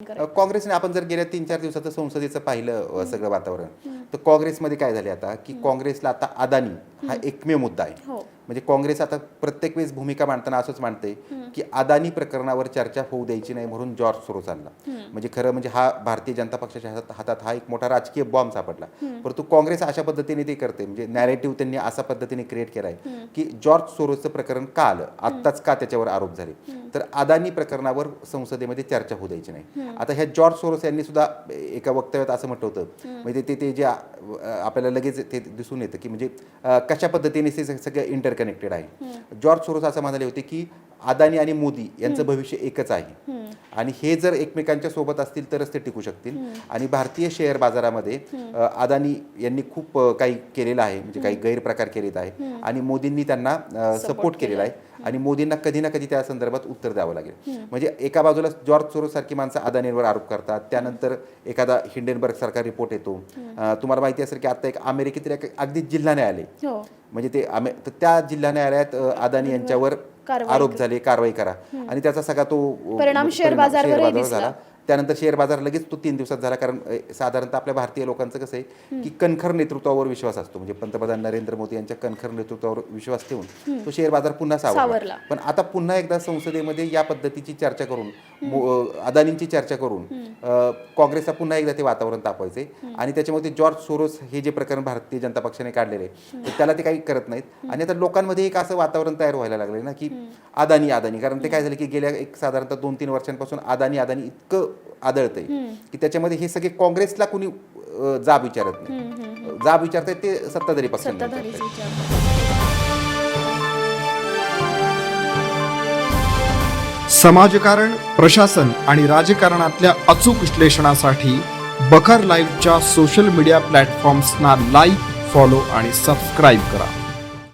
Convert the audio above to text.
काँग्रेसने आपण जर गेल्या तीन चार दिवसाचं संसदेचं पाहिलं सगळं वातावरण तर काँग्रेसमध्ये काय झाले आता? की काँग्रेसला आता अदानी हा एकमेव मुद्दा आहे. हो. म्हणजे काँग्रेस आता प्रत्येक वेळेस भूमिका मांडताना असंच मांडते की अदानी प्रकरणावर चर्चा होऊ द्यायची नाही म्हणून जॉर्ज सोरोस आणला म्हणजे खरं म्हणजे हा भारतीय जनता पक्षाच्या हातात हातात हा एक मोठा राजकीय बॉम्ब सापडला. परंतु काँग्रेस अशा पद्धतीने ते करते म्हणजे नॅरेटिव्ह त्यांनी अशा पद्धतीने क्रिएट केलाय की जॉर्ज सोरोसचं प्रकरण का आलं? आत्ताच का त्याच्यावर आरोप झाले? तर अदानी प्रकरणावर संसदेमध्ये चर्चा होऊ द्यायची नाही. आता ह्या जॉर्ज सोरोस यांनी सुद्धा एका वक्तव्यात असं म्हटलं होतं. म्हणजे ते ते जे आपल्याला लगेच ते दिसून येतं की म्हणजे कशा पद्धतीने ते सगळं इंटरकनेक्टेड आहे. जॉर्ज सोरोस असं म्हणाले होते की अदानी आणि मोदी यांचं भविष्य एकच आहे. आणि हे जर एकमेकांच्या सोबत असतील तरच ते टिकू शकतील. आणि भारतीय शेअर बाजारामध्ये अदानी यांनी खूप काही केलेलं आहे. म्हणजे काही गैरप्रकार केलेत आहे. आणि मोदींनी त्यांना सपोर्ट केलेला आहे. आणि मोदींना कधी ना कधी त्या संदर्भात उत्तर द्यावं लागेल. म्हणजे एका बाजूला जॉर्ज सोरोस सारखी माणसं अदानीवर आरोप करतात. त्यानंतर एखादा हिंडेनबर्ग सारखा रिपोर्ट येतो. तुम्हाला माहिती असेल की आता एक अमेरिकेतील एक अगदी जिल्हा न्यायालय. हो. म्हणजे ते त्या जिल्हा न्यायालयात अदानी यांच्यावर आरोप झाले कारवाई करा. आणि त्याचा सगळा तो परिणाम शेअर बाजारावर. झाला. त्यानंतर शेअर बाजार लगेच तो तीन दिवसात झाला कारण साधारणतः आपल्या भारतीय लोकांचं कसं आहे की कणखर नेतृत्वावर विश्वास असतो. म्हणजे पंतप्रधान नरेंद्र मोदी यांच्या कणखर नेतृत्वावर विश्वास ठेवून तो शेअर बाजार पुन्हा सावरला. पण आता पुन्हा एकदा संसदेमध्ये या पद्धतीची चर्चा करून अदानींची चर्चा करून काँग्रेसला पुन्हा एकदा ते वातावरण तापवायचे आणि त्याच्यामध्ये जॉर्ज सोरोस हे जे प्रकरण भारतीय जनता पक्षाने काढलेले आहे, तर त्याला ते काही करत नाहीत. आणि आता लोकांमध्ये एक असं वातावरण तयार व्हायला लागले ना की अदानी अदानी कारण ते काय झालं की गेल्या एक साधारणतः दोन तीन वर्षांपासून अदानी अदानी इतकं आदळतंय. की त्याच्यामध्ये हे सगळे काँग्रेसला कुणी जाब विचारत नाही. जाब विचारतायत ते सत्ताधारी पक्षांना. विचार समाजकारण प्रशासन आणि राजकारणातल्या अचूक विश्लेषणासाठी बखर लाईव्हच्या सोशल मीडिया प्लॅटफॉर्म्सना लाईक फॉलो आणि सबस्क्राईब करा.